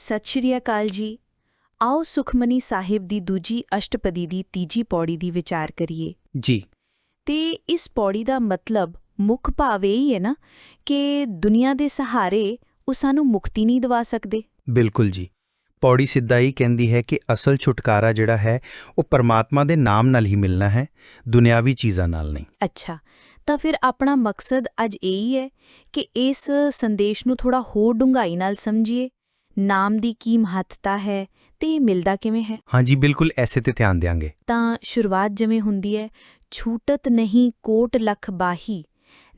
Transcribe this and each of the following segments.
ਸਤਿ ਸ਼੍ਰੀ ਅਕਾਲ ਜੀ। ਆਓ ਸੁਖਮਨੀ ਸਾਹਿਬ ਦੀ ਦੂਜੀ ਅਸ਼ਟਪਦੀ ਦੀ ਤੀਜੀ ਪੌੜੀ ਦੀ ਵਿਚਾਰ ਕਰੀਏ। ਜੀ। ਤੇ ਇਸ ਪੌੜੀ ਦਾ ਮਤਲਬ ਮੁੱਖ ਭਾਵ ਇਹ ਹੀ ਹੈ ਨਾ ਕਿ ਦੁਨੀਆ ਦੇ ਸਹਾਰੇ ਉਹ ਸਾਨੂੰ ਮੁਕਤੀ ਨਹੀਂ ਦਿਵਾ ਸਕਦੇ। ਬਿਲਕੁਲ ਜੀ। ਪੌੜੀ ਸਿੱਧਾ ਹੀ ਕਹਿੰਦੀ ਹੈ ਕਿ ਅਸਲ ਛੁਟਕਾਰਾ ਜਿਹੜਾ ਹੈ ਉਹ ਪਰਮਾਤਮਾ ਦੇ ਨਾਮ ਨਾਲ ਹੀ ਮਿਲਣਾ ਹੈ ਦੁਨਿਆਵੀ ਚੀਜ਼ਾਂ ਨਾਲ ਨਹੀਂ। ਅੱਛਾ। ਤਾਂ ਫਿਰ ਆਪਣਾ ਮਕਸਦ ਅੱਜ ਇਹ ਹੀ ਹੈ ਕਿ ਇਸ ਸੰਦੇਸ਼ ਨੂੰ ਥੋੜਾ ਹੋਰ ਡੂੰਘਾਈ ਨਾਲ ਸਮਝੀਏ। ਨਾਮ ਦੀ ਕੀ ਮਹੱਤਤਾ ਹੈ ਤੇ ਇਹ ਮਿਲਦਾ ਕਿਵੇਂ ਹੈ? ਹਾਂਜੀ ਬਿਲਕੁਲ ਐਸੇ ਤੇ ਧਿਆਨ ਦਿਆਂਗੇ। ਤਾਂ ਸ਼ੁਰੂਆਤ ਜਿਵੇਂ ਹੁੰਦੀ ਹੈ ਛੂਟਤ ਨਹੀਂ ਕੋਟ ਲਖ ਬਾਹੀ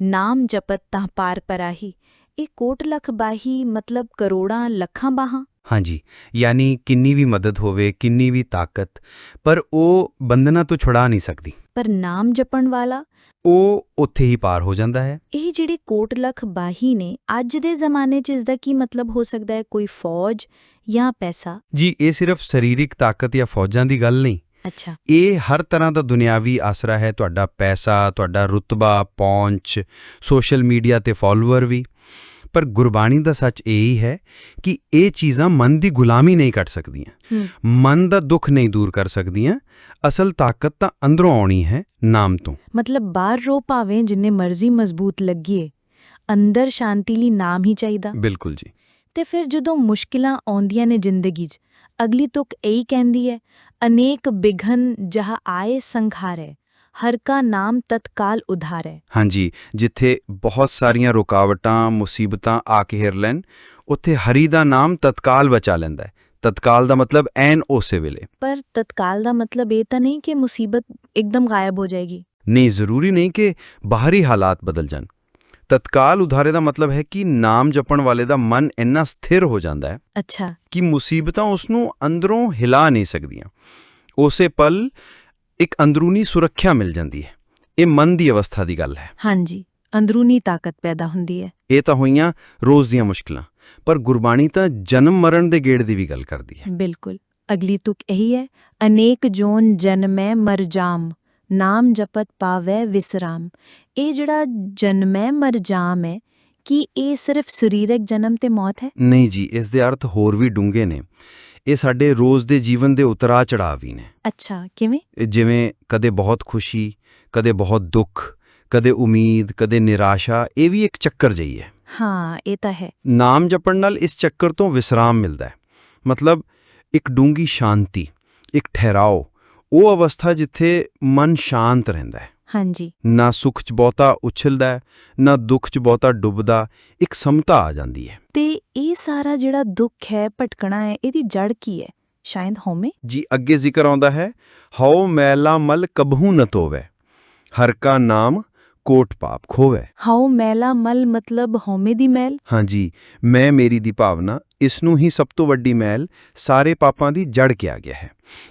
ਨਾਮ ਜਪਤ ਤਾਂ ਪਾਰ ਪਰਾਹੀ। ਇਹ ਕੋਟ ਲਖ ਬਾਹੀ ਮਤਲਬ ਕਰੋੜਾਂ ਲੱਖਾਂ ਬਾਹਾਂ? ਹਾਂਜੀ ਯਾਨੀ ਕਿੰਨੀ ਵੀ ਮਦਦ ਹੋਵੇ ਕਿੰਨੀ ਵੀ ਤਾਕਤ ਪਰ ਉਹ ਬੰਧਨਾਂ ਤੋਂ ਛੁਡਾ ਨਹੀਂ ਸਕਦੀ। ਪਰ ਨਾਮ ਜਪਣ ਵਾਲਾ? ਉਹ ਉੱਥੇ ਹੀ ਪਾਰ ਹੋ ਜਾਂਦਾ ਹੈ। ਇਹ ਜਿਹੜੇ ਕੋਟ ਲਖ ਬਾਹੀ ਨੇ ਅੱਜ ਦੇ ਜ਼ਮਾਨੇ 'ਚ ਇਸ ਦਾ ਕੀ ਮਤਲਬ ਹੋ ਸਕਦਾ ਹੈ? ਕੋਈ ਫੌਜ ਜਾਂ ਪੈਸਾ? ਜੀ ਇਹ ਸਿਰਫ ਸਰੀਰਕ ਤਾਕਤ ਜਾਂ ਫੌਜਾਂ ਦੀ ਗੱਲ ਨਹੀਂ। ਅੱਛਾ। ਇਹ ਹਰ ਤਰ੍ਹਾਂ ਦਾ ਦੁਨਿਆਵੀ ਆਸਰਾ ਹੈ ਤੁਹਾਡਾ ਪੈਸਾ ਤੁਹਾਡਾ ਰੁਤਬਾ ਪਹੁੰਚ ਸੋਸ਼ਲ ਮੀਡੀਆ ਤੇ ਫਾਲੋਅਰ ਵੀ। ਪਰ ਗੁਰਬਾਣੀ ਦਾ ਸੱਚ ਇਹ ਹੀ ਹੈ ਕਿ ਇਹ ਚੀਜ਼ਾਂ ਮਨ ਦੀ ਗੁਲਾਮੀ ਨਹੀਂ ਕੱਟ ਸਕਦੀਆਂ। ਮਨ ਦਾ ਦੁੱਖ ਨਹੀਂ ਦੂਰ ਕਰ ਸਕਦੀਆਂ। ਅਸਲ ਤਾਕਤ ਤਾਂ ਅੰਦਰੋਂ ਆਉਣੀ ਹੈ ਨਾਮ ਤੋਂ। ਮਤਲਬ ਬਾਹਰ ਰੋ ਭਾਵੇਂ ਜਿੰਨੇ ਮਰਜ਼ੀ ਮਜ਼ਬੂਤ ਲੱਗੀਏ ਅੰਦਰ ਸ਼ਾਂਤੀ ਲਈ ਨਾਮ ਹੀ ਚਾਹੀਦਾ। ਬਿਲਕੁਲ ਜੀ। ਤੇ ਫਿਰ ਜਦੋਂ ਮੁਸ਼ਕਿਲਾਂ ਆਉਂਦੀਆਂ ਨੇ ਜ਼ਿੰਦਗੀ 'ਚ ਅਗਲੀ ਤੁਕ ਇਹੀ ਕਹਿੰਦੀ ਹੈ ਅਨੇਕ ਬਿਘਨ ਜਹ ਆਏ ਸੰਘਾਰੇ। ਹਰ ਕਾ ਨਾਮ ਤਤਕਾਲ ਉਧਾਰੇ ਹਾਂਜੀ ਜਿੱਥੇ ਬਹੁਤ ਸਾਰੀਆਂ ਰੁਕਾਵਟਾਂ ਮੁਸੀਬਤਾਂ ਆ ਕੇ ਹਿਰ ਲੈਣ ਉੱਥੇ ਹਰੀ ਦਾ ਨਾਮ ਤਤਕਾਲ ਬਚਾ ਲੈਂਦਾ ਹੈ। ਤਤਕਾਲ ਦਾ ਮਤਲਬ ਐਨ ਉਸੇ ਵੇਲੇ। ਪਰ ਤਤਕਾਲ ਦਾ ਮਤਲਬ ਇਹ ਤਾਂ ਨਹੀਂ ਕਿ ਮੁਸੀਬਤ ਇੱਕਦਮ ਗਾਇਬ ਹੋ ਜਾਏਗੀ। ਨਹੀਂ ਜ਼ਰੂਰੀ ਨਹੀਂ ਕਿ ਬਾਹਰੀ ਹਾਲਾਤ ਬਦਲ ਜਾਣ। ਤਤਕਾਲ ਉਧਾਰੇ ਦਾ ਮਤਲਬ ਹੈ ਕਿ ਨਾਮ ਜਪਣ ਵਾਲੇ ਦਾ ਮਨ ਇੰਨਾ ਸਥਿਰ ਹੋ ਜਾਂਦਾ ਹੈ ਅੱਛਾ। ਕਿ ਮੁਸੀਬਤਾਂ ਉਸ ਨੂੰ ਅੰਦਰੋਂ ਹਿਲਾ ਨਹੀਂ ਸਕਦੀਆਂ। ਉਸੇ ਪਲ ਇੱਕ ਅੰਦਰੂਨੀ ਸੁਰੱਖਿਆ ਮਿਲ ਜਾਂਦੀ ਹੈ। ਇਹ ਮਨ ਦੀ ਅਵਸਥਾ ਦੀ ਗੱਲ ਹੈ। ਹਾਂਜੀ ਅੰਦਰੂਨੀ ਤਾਕਤ ਪੈਦਾ ਹੁੰਦੀ ਹੈ। ਇਹ ਤਾਂ ਹੋਈਆਂ ਰੋਜ਼ ਦੀਆਂ ਮੁਸ਼ਕਲਾਂ ਪਰ ਗੁਰਬਾਣੀ ਤਾਂ ਜਨਮ ਮਰਨ ਦੇ ਗੇੜ ਦੀ ਵੀ ਗੱਲ ਕਰਦੀ ਹੈ। ਬਿਲਕੁਲ। ਅਗਲੀ ਤੁਕ ਇਹੀ ਹੈ ਅਨੇਕ ਜੋਨ ਜਨਮੈ ਮਰ ਜਾਮ ਨਾਮ ਜਪਤ ਪਾਵੈ ਵਿਸਰਾਮ। ਇਹ ਜਿਹੜਾ ਜਨਮੈ ਮਰ ਜਾਮ ਹੈ ਕੀ ਇਹ ਸਿਰਫ ਸਰੀਰਕ ਜਨਮ ਤੇ ਮੌਤ ਹੈ? ਨਹੀਂ ਜੀ ਇਸ ਦੇ ਅਰਥ ਹੋਰ ਵੀ ਡੂੰਘੇ ਨੇ। ਇਹ ਸਾਡੇ ਰੋਜ਼ ਦੇ ਜੀਵਨ ਦੇ ਉਤਰਾ ਚੜਾਅ ਵੀ ਨੇ। ਅੱਛਾ ਕਿਵੇਂ? ਜਿਵੇਂ ਕਦੇ ਬਹੁਤ ਖੁਸ਼ੀ ਕਦੇ ਬਹੁਤ ਦੁੱਖ ਕਦੇ ਉਮੀਦ ਕਦੇ ਨਿਰਾਸ਼ਾ ਇਹ ਵੀ ਇੱਕ ਚੱਕਰ ਜਈ ਹੈ। ਹਾਂ ਇਹ ਤਾਂ ਹੈ। ਨਾਮ ਜਪਣ ਨਾਲ ਇਸ ਚੱਕਰ ਤੋਂ ਵਿਸਰਾਮ ਮਿਲਦਾ ਹੈ। ਮਤਲਬ ਇੱਕ ਡੂੰਗੀ ਸ਼ਾਂਤੀ ਇੱਕ ਠਹਿਰਾਓ ਉਹ ਅਵਸਥਾ ਜਿੱਥੇ ਮਨ ਸ਼ਾਂਤ ਰਹਿੰਦਾ ਹੈ। ਹਾਂਜੀ। ਨਾ ਸੁੱਖ 'ਚ ਬਹੁਤਾ ਉਛਲਦਾ ਨਾ ਦੁੱਖ 'ਚ ਬਹੁਤਾ ਡੁੱਬਦਾ ਇੱਕ ਸਮਤਾ ਆ ਜਾਂਦੀ ਹੈ। ਤੇ ਇਹ ਸਾਰਾ ਜਿਹੜਾ ਦੁੱਖ ਹੈ ਭਟਕਣਾ ਹੈ ਇਹਦੀ ਜੜ ਕੀ ਹੈ? ਸ਼ਾਇਦ ਹਉਮੈ? ਜੀ ਅੱਗੇ ਜ਼ਿਕਰ ਆਉਂਦਾ ਹੈ ਹਉ ਮੈਲਾ ਮਲ ਕਬਹੂ ਨ ਤੋਵੇ ਹਰ ਕਾ ਨਾਮ ਕੋਟ ਪਾਪ ਖੋਵੇ। ਹਉ ਮੈਲਾ ਮਲ ਮਤਲਬ ਹਉਮੈ ਦੀ ਮੈਲ। ਹਾਂਜੀ ਮੈਂ ਮੇਰੀ ਦੀ ਭਾਵਨਾ ਇਸ ਨੂੰ ਹੀ ਸਭ ਤੋਂ ਵੱਡੀ ਮੈਲ ਸਾਰੇ ਪਾਪਾਂ ਦੀ ਜੜ ਕਿਹਾ ਗਿਆ ਹੈ।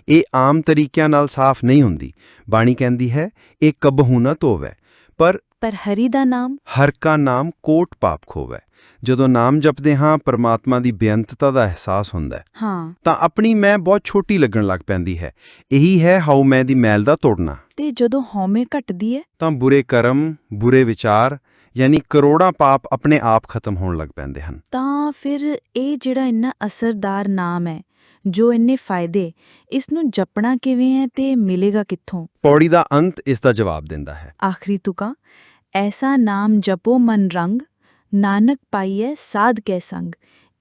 ਇਹ ਆਮ ਤਰੀਕਿਆਂ ਨਾਲ ਸਾਫ਼ ਨਹੀਂ ਹੁੰਦੀ। ਬਾਣੀ ਕਹਿੰਦੀ ਹੈ ਇਹ ਕਬਹੂ ਨ ਧੋਵੇ। ਪਰ ਪਰ ਹਰੀ ਦਾ ਨਾਮ? ਹਰ ਕਾ ਨਾਮ ਕੋਟ ਪਾਪ ਖੋਵੇ। ਜਦੋਂ ਨਾਮ ਜਪਦੇ ਹਾਂ ਪਰਮਾਤਮਾ ਦੀ ਬੇਅੰਤਤਾ ਦਾ ਅਹਿਸਾਸ ਹੁੰਦਾ ਹੈ। ਹਾਂ। ਤਾਂ ਆਪਣੀ ਮੈਂ ਬਹੁਤ ਛੋਟੀ ਲੱਗਣ ਲੱਗ ਪੈਂਦੀ ਹੈ। ਇਹੀ ਹੈ ਹਾਉ ਮੈਂ ਦੀ ਮੈਲ ਦਾ ਤੋੜਨਾ। ਤੇ ਜਦੋਂ ਹਉਮੈ ਘਟਦੀ ਹੈ? ਤਾਂ ਬੁਰੇ ਕਰਮ ਬੁਰੇ ਵਿਚਾਰ ਯਾਨੀ ਕਰੋੜਾਂ ਪਾਪ ਆਪਣੇ ਆਪ ਖਤਮ ਹੋਣ ਲੱਗ ਪੈਂਦੇ ਹਨ। ਤਾਂ ਫਿਰ ਇਹ ਜਿਹੜਾ ਇੰਨਾ ਅਸਰਦਾਰ ਨਾਮ ਹੈ ਜੋ ਇੰਨੇ ਫਾਇਦੇ ਇਸ ਨੂੰ ਜਪਣਾ ਕਿਵੇਂ ਹੈ ਤੇ ਮਿਲੇਗਾ ਕਿੱਥੋਂ? ਪੌੜੀ ਦਾ ਅੰਤ ਇਸ ਦਾ ਜਵਾਬ ਦਿੰਦਾ ਹੈ। ਆਖਰੀ ਤੁਕਾਂ ਐਸਾ ਨਾਮ ਜਪੋ ਮਨ ਰੰਗ ਨਾਨਕ ਪਾਈਐ ਸਾਧ ਕੈ ਸੰਗ।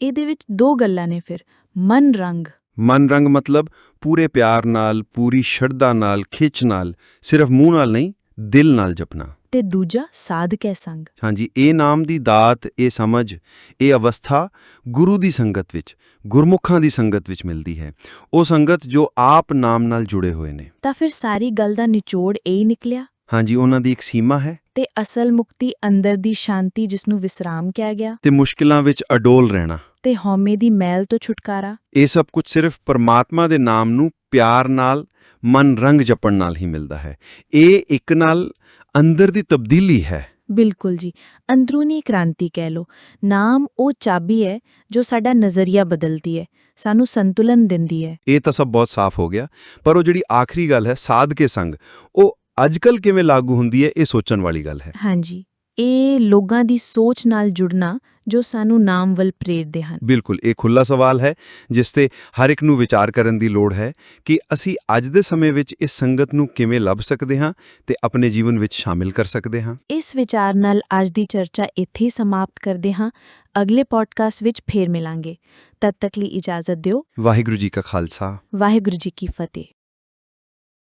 ਇਹਦੇ ਵਿੱਚ ਦੋ ਗੱਲਾਂ ਨੇ ਫਿਰ ਮਨ ਰੰਗ। ਮਨ ਰੰਗ ਮਤਲਬ ਪੂਰੇ ਪਿਆਰ ਨਾਲ ਪੂਰੀ ਸ਼ਰਧਾ ਨਾਲ ਖਿੱਚ ਨਾਲ ਸਿਰਫ ਮੂੰਹ ਨਾਲ ਨਹੀਂ ਦਿਲ ਨਾਲ ਜਪਣਾ। ਤੇ ਦੂਜਾ ਸਾਧ ਕੈ ਸੰਗ। ਹਾਂਜੀ ਇਹ ਨਾਮ ਦੀ ਦਾਤ ਇਹ ਸਮਝ ਇਹ ਅਵਸਥਾ ਗੁਰੂ ਦੀ ਸੰਗਤ ਵਿੱਚ ਗੁਰਮੁਖਾਂ ਦੀ ਸੰਗਤ ਵਿੱਚ ਮਿਲਦੀ ਹੈ। ਉਹ ਸੰਗਤ ਜੋ ਆਪ ਨਾਮ ਨਾਲ ਜੁੜੇ ਹੋਏ ਨੇ। ਤਾਂ ਫਿਰ ਸਾਰੀ ਗੱਲ ਦਾ ਨਿਚੋੜ ਇਹ ਹੀ ਨਿਕਲਿਆ? ਹਾਂਜੀ ਉਹਨਾਂ ਦੀ ਇੱਕ ਸੀਮਾ ਹੈ। ਤੇ ਅਸਲ ਮੁਕਤੀ ਅੰਦਰ ਦੀ ਸ਼ਾਂਤੀ ਜਿਸ ਨੂੰ ਵਿਸਰਾਮ ਕਿਹਾ ਗਿਆ। ਤੇ ਮੁਸ਼ਕਿਲਾਂ ਵਿੱਚ ਅਡੋਲ ਰਹਿਣਾ। ਤੇ ਹਉਮੈ ਦੀ ਮੈਲ ਤੋਂ ਛੁਟਕਾਰਾ। ਇਹ ਸਭ ਕੁਝ ਸਿਰਫ ਪਰਮਾਤਮਾ ਦੇ ਨਾਮ ਨੂੰ ਪਿਆਰ ਨਾਲ ਮਨ ਰੰਗ ਜਪਣ ਨਾਲ ਹੀ ਮਿਲਦਾ ਹੈ। ਇਹ ਇੱਕ ਨਾਲ ਅੰਦਰ ਦੀ ਤਬਦੀਲੀ ਹੈ। ਬਿਲਕੁਲ ਜੀ। ਅੰਦਰੂਨੀ ਕ੍ਰਾਂਤੀ ਕਹਿ ਲੋ ਨਾਮ ਉਹ ਚਾਬੀ ਹੈ ਜੋ ਸਾਡਾ ਨਜ਼ਰੀਆ ਬਦਲਦੀ ਹੈ। ਸਾਨੂੰ ਸੰਤੁਲਨ ਦਿੰਦੀ ਹੈ। ਇਹ ਤਾਂ ਸਭ ਬਹੁਤ ਸਾਫ਼ ਹੋ ਗਿਆ। ਪਰ ਉਹ ਜਿਹੜੀ ਆਖਰੀ ਗੱਲ ਹੈ ਸਾਧ ਕੇ ਸੰਗ ਉਹ ਅੱਜਕੱਲ ਕਿਵੇਂ ਲਾਗੂ ਹੁੰਦੀ ਹੈ ਇਹ ਸੋਚਣ ਵਾਲੀ ਗੱਲ ਹੈ। ਹਾਂਜੀ। ਇਹ ਲੋਕਾਂ ਦੀ ਸੋਚ ਨਾਲ ਜੁੜਨਾ ਜੋ ਸਾਨੂੰ ਨਾਮ ਵੱਲ ਪ੍ਰੇਰਦੇ ਹਨ। ਬਿਲਕੁਲ ਇਹ ਖੁੱਲਾ ਸਵਾਲ ਹੈ ਜਿਸ ਤੇ ਹਰ ਇੱਕ ਨੂੰ ਵਿਚਾਰ ਕਰਨ ਦੀ ਲੋੜ ਹੈ ਕਿ ਅਸੀਂ ਅੱਜ ਦੇ ਸਮੇਂ ਵਿੱਚ ਇਸ ਸੰਗਤ ਨੂੰ ਕਿਵੇਂ ਲੱਭ ਸਕਦੇ ਹਾਂ ਤੇ ਆਪਣੇ ਜੀਵਨ ਵਿੱਚ ਸ਼ਾਮਿਲ ਕਰ ਸਕਦੇ ਹਾਂ। ਇਸ ਵਿਚਾਰ ਨਾਲ ਅੱਜ ਦੀ ਚਰਚਾ ਇੱਥੇ ਹੀ ਸਮਾਪਤ ਕਰਦੇ ਹਾਂ। ਅਗਲੇ ਪੋਡਕਾਸਟ ਵਿੱਚ ਫੇਰ ਮਿਲਾਂਗੇ। ਤਦ ਤੱਕ ਲਈ ਇਜਾਜ਼ਤ ਦਿਓ। ਵਾਹਿਗੁਰੂ ਜੀ ਕਾ ਖਾਲਸਾ। ਵਾਹਿਗੁਰੂ ਜੀ ਕੀ ਫਤਿਹ।